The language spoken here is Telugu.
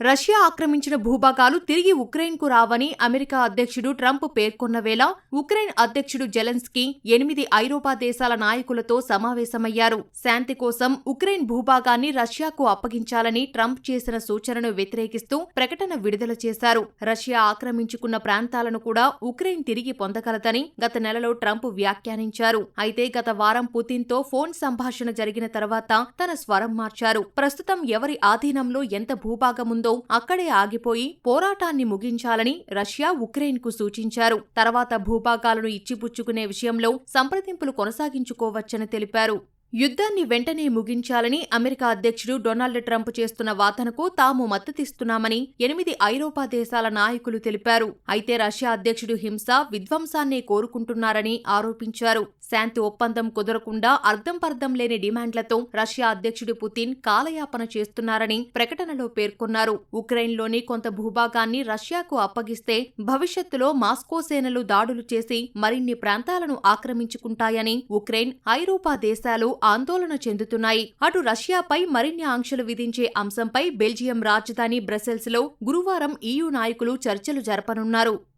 రష్యా ఆక్రమించిన భూభాగాలు తిరిగి ఉక్రెయిన్కు రావని అమెరికా అధ్యక్షుడు ట్రంప్ పేర్కొన్న వేళ ఉక్రెయిన్ అధ్యక్షుడు జెలెన్స్కీ ఎనిమిది ఐరోపా దేశాల నాయకులతో సమావేశమయ్యారు. శాంతి కోసం ఉక్రెయిన్ భూభాగాన్ని రష్యాకు అప్పగించాలని ట్రంప్ చేసిన సూచనను వ్యతిరేకిస్తూ ప్రకటన విడుదల చేశారు. రష్యా ఆక్రమించుకున్న ప్రాంతాలను కూడా ఉక్రెయిన్ తిరిగి పొందగలదని గత నెలలో ట్రంప్ వ్యాఖ్యానించారు. అయితే గత వారం పుతిన్తో ఫోన్ సంభాషణ జరిగిన తర్వాత తన స్వరం మార్చారు. ప్రస్తుతం ఎవరి ఆధీనంలో ఎంత భూభాగముందో అక్కడే ఆగిపోయి పోరాటాన్ని ముగించాలని రష్యా ఉక్రెయిన్కు సూచించారు. తర్వాత భూభాగాలను ఇచ్చిపుచ్చుకునే విషయంలో సంప్రదింపులు కొనసాగించుకోవచ్చని తెలిపారు. యుద్ధాన్ని వెంటనే ముగించాలని అమెరికా అధ్యక్షుడు డొనాల్డ్ ట్రంప్ చేస్తున్న వాదనకు తాము మద్దతిస్తున్నామని ఎనిమిది ఐరోపా దేశాల నాయకులు తెలిపారు. అయితే రష్యా అధ్యక్షుడు హింస విధ్వంసాన్నే కోరుకుంటున్నారని ఆరోపించారు. శాంతి ఒప్పందం కుదరకుండా అర్థం పర్థం లేని డిమాండ్లతో రష్యా అధ్యక్షుడు పుతిన్ కాలయాపన చేస్తున్నారని ప్రకటనలో పేర్కొన్నారు. ఉక్రెయిన్లోని కొంత భూభాగాన్ని రష్యాకు అప్పగిస్తే భవిష్యత్తులో మాస్కో సేనలు దాడులు చేసి మరిన్ని ప్రాంతాలను ఆక్రమించుకుంటాయని ఉక్రెయిన్ ఐరోపా దేశాలు ఆందోళన చెందుతున్నాయి. అటు రష్యాపై మరిన్ని ఆంక్షలు విధించే అంశంపై బెల్జియం రాజధాని బ్రసెల్స్లో గురువారం ఈయూ నాయకులు చర్చలు జరపనున్నారు.